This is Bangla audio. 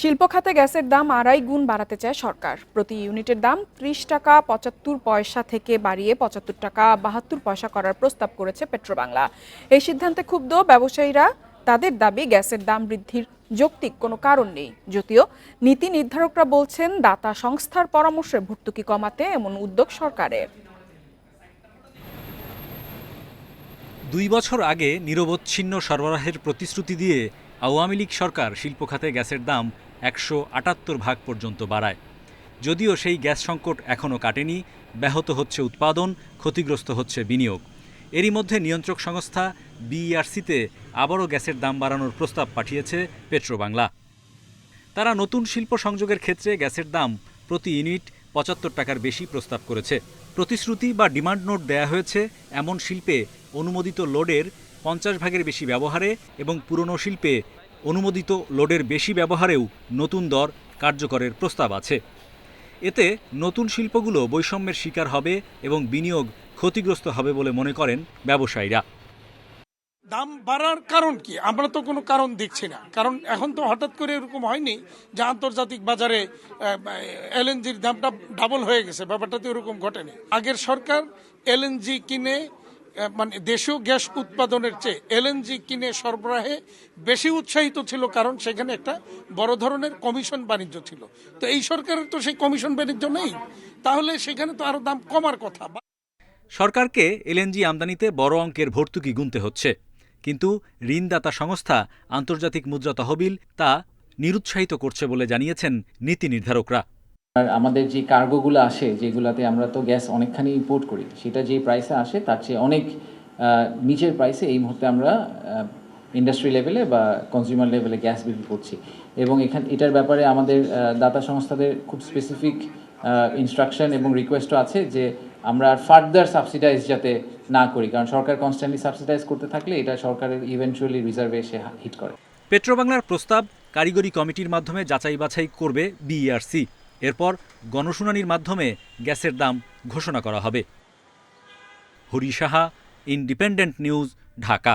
শিল্প খাতে গ্যাসের দাম আড়াই গুণ বাড়াতে চায় সরকার। প্রতি ইউনিটের দাম ত্রিশ টাকা পঁচাত্তর পয়সা থেকে বাড়িয়ে পঁচাত্তর টাকা বাহাত্তর পয়সা করার প্রস্তাব করেছে পেট্রোবাংলা। এই সিদ্ধান্তে ক্ষুব্ধ ব্যবসায়ীরা তাদের দাবি, গ্যাসের দাম বৃদ্ধির যৌক্তিক কোনো কারণ নেই। যদিও নীতি নির্ধারকরা বলছেন, দাতা সংস্থার পরামর্শে ভর্তুকি কমাতে এমন উদ্যোগ সরকারের। দুই বছর আগে নিরবচ্ছিন্ন সরবরাহের প্রতিশ্রুতি দিয়ে আওয়ামী লীগ সরকার শিল্প খাতে গ্যাসের দাম একশো আটাত্তর ভাগ পর্যন্ত বাড়ায়। যদিও সেই গ্যাস সংকট এখনও কাটেনি, ব্যাহত হচ্ছে উৎপাদন, ক্ষতিগ্রস্ত হচ্ছে বিনিয়োগ। এরই মধ্যে নিয়ন্ত্রক সংস্থা বিইআরসিতে আবারও গ্যাসের দাম বাড়ানোর প্রস্তাব পাঠিয়েছে পেট্রোবাংলা। তারা নতুন শিল্প সংযোগের ক্ষেত্রে গ্যাসের দাম প্রতি ইউনিট পঁচাত্তর টাকার বেশি প্রস্তাব করেছে। প্রতিশ্রুতি বা ডিমান্ড নোট দেয়া হয়েছে এমন শিল্পে অনুমোদিত লোডের পঞ্চাশ ভাগের বেশি ব্যবহারে এবং পুরনো শিল্পে অনুমোদিত লোডের বেশি ব্যবহারেও নতুন দর কার্যকরের প্রস্তাব আছে। এতে নতুন শিল্পগুলো বৈষম্যের শিকার হবে এবং বিনিয়োগ ক্ষতিগ্রস্ত হবে বলে মনে করেন ব্যবসায়ীরা। দাম বাড়ার কারণ কি? আমরা তো কোনো কারণ দেখছি না। কারণ এখন তো হঠাৎ করে এরকম হয়নি যে আন্তর্জাতিক বাজারে এলএনজির দামটা ডাবল হয়ে গেছে। ব্যাপারটা তো এরকম ঘটেনি। আগের সরকার এলএনজি কিনে মানে দেশীয় গ্যাস উৎপাদনের চেয়ে এলএনজি কিনে সরবরাহে বেশি উৎসাহিত ছিল কারণ সেখানে একটা বড় ধরনের কমিশন বাণিজ্য ছিল। তো এই সরকারের তো সেই কমিশন বাণিজ্য নেই। তাহলে সেখানে তো আরও দাম কমার কথা। সরকারকে এলএনজি আমদানিতে বড় অঙ্কের ভর্তুকি গুনতে হচ্ছে। কিন্তু ঋণদাতা সংস্থা আন্তর্জাতিক মুদ্রা তহবিল তা নিরুৎসাহিত করছে বলে জানিয়েছেন নীতি নির্ধারকরা। আর আমাদের যে কার্গোগুলো আসে, যেগুলাতে আমরা তো গ্যাস অনেকখানি ইম্পোর্ট করি, সেটা যে প্রাইসে আসে, তার চেয়ে অনেক নিচের প্রাইসে এই মুহূর্তে আমরা ইন্ডাস্ট্রি লেভেলে বা কনজিউমার লেভেলে গ্যাস বিক্রি করছি। এবং এখান, এটার ব্যাপারে আমাদের দাতা সংস্থাদের খুব স্পেসিফিক ইনস্ট্রাকশন এবং রিকোয়েস্টও আছে যে আমরা ফার্দার সাবসিডাইজ যাতে না করি। কারণ সরকার কনস্ট্যান্টলি সাবসিডাইজ করতে থাকলে এটা সরকারের ইভেনচুয়ালি রিজার্ভে এসে হিট করে। পেট্রোবাংলার প্রস্তাব কারিগরি কমিটির মাধ্যমে যাচাই বাছাই করবে বিইআরসি এরপর গণশুনানির মাধ্যমে গ্যাসের দাম ঘোষণা করা হবে। Hari Saha independent news Dhaka.